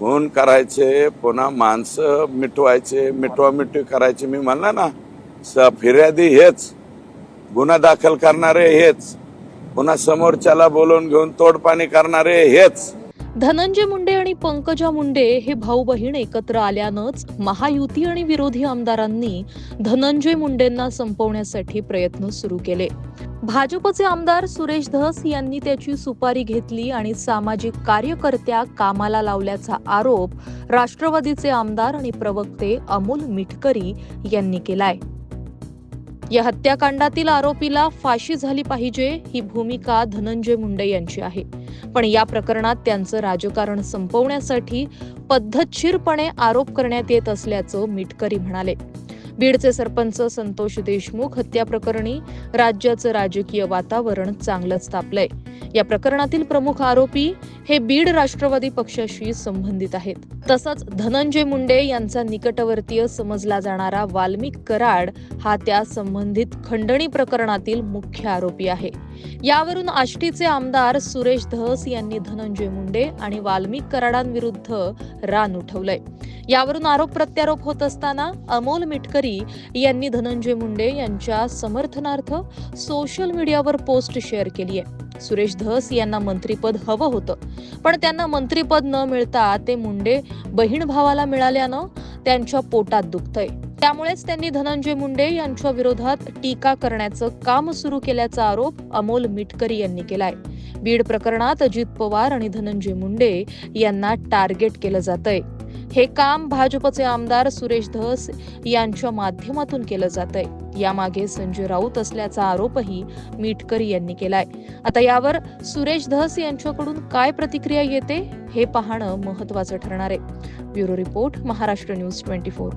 खून करायचे पुन्हा माणसं मिटवायचे मिटवा मिटवी करायचे. मी म्हणला ना स- फिर्यादी हेच. गुन्हा दाखल करणारे हेच. पुन्हा समोरच्याला बोलवून घेऊन तोडपाणी करणारे हेच. धनंजय मुंडे आणि पंकजा मुंडे हे भाऊ बहीण एकत्र आल्यानंच महायुती आणि विरोधी आमदारांनी धनंजय मुंडेंना संपवण्यासाठी प्रयत्न सुरू केले. भाजपचे आमदार सुरेश धस यांनी त्याची सुपारी घेतली आणि सामाजिक कार्यकर्त्या कामाला लावल्याचा आरोप राष्ट्रवादीचे आमदार आणि प्रवक्ते अमोल मिटकरी यांनी केलाय. या हत्याकांडातील आरोपीला फाशी झाली पाहिजे ही भूमिका धनंजय मुंडे यांची आहे. पण या प्रकरणात त्यांचं राजकारण संपवण्यासाठी पद्धतशीरपणे आरोप करण्यात येत असल्याचं मिटकरी म्हणाले. बीडचे सरपंच संतोष देशमुख हत्या प्रकरणी राज्याचं राजकीय वातावरण चांगलंच तापलंय. या प्रकरणातील प्रमुख आरोपी हे बीड राष्ट्रवादी पक्षाशी संबंधित आहेत. तसंच धनंजय मुंडे यांचा निकटवर्तीय समजला जाणारा वाल्मिक कराड हा त्या संबंधित खंडणी प्रकरणातील मुख्य आरोपी आहे. यावरून आष्टीचे आमदार सुरेश धस यांनी धनंजय मुंडे आणि वाल्मिक कराडांविरुद्ध रान उठवलंय. यावरून आरोप प्रत्यारोप होत असताना अमोल मिटकरी यांनी धनंजय मुंडे यांच्या समर्थनार्थ सोशल मीडियावर पोस्ट शेअर केली आहे सुरेश धस यांना मंत्रीपद हवं होतं. पण त्यांना मंत्रीपद न मिळता ते मुंडे बहीण भावाला मिळाल्यानं त्यांच्या पोटात दुखतंय. त्यामुळेच त्यांनी धनंजय मुंडे यांच्या विरोधात टीका करण्याचं काम सुरू केल्याचा आरोप अमोल मिटकरी यांनी केलाय. बीड प्रकरणात अजित पवार आणि धनंजय मुंडे यांना टार्गेट केलं जातंय. हे काम भाजपचे आमदार सुरेश धस यांच्या माध्यमातून केलं जातंय. यामागे संजय राऊत असल्याचा आरोपही मिटकरी यांनी केलाय. आता यावर सुरेश धस यांच्याकडून काय प्रतिक्रिया येते हे पाहणं महत्वाचं ठरणार आहे. Bureau report Maharashtra news twenty four.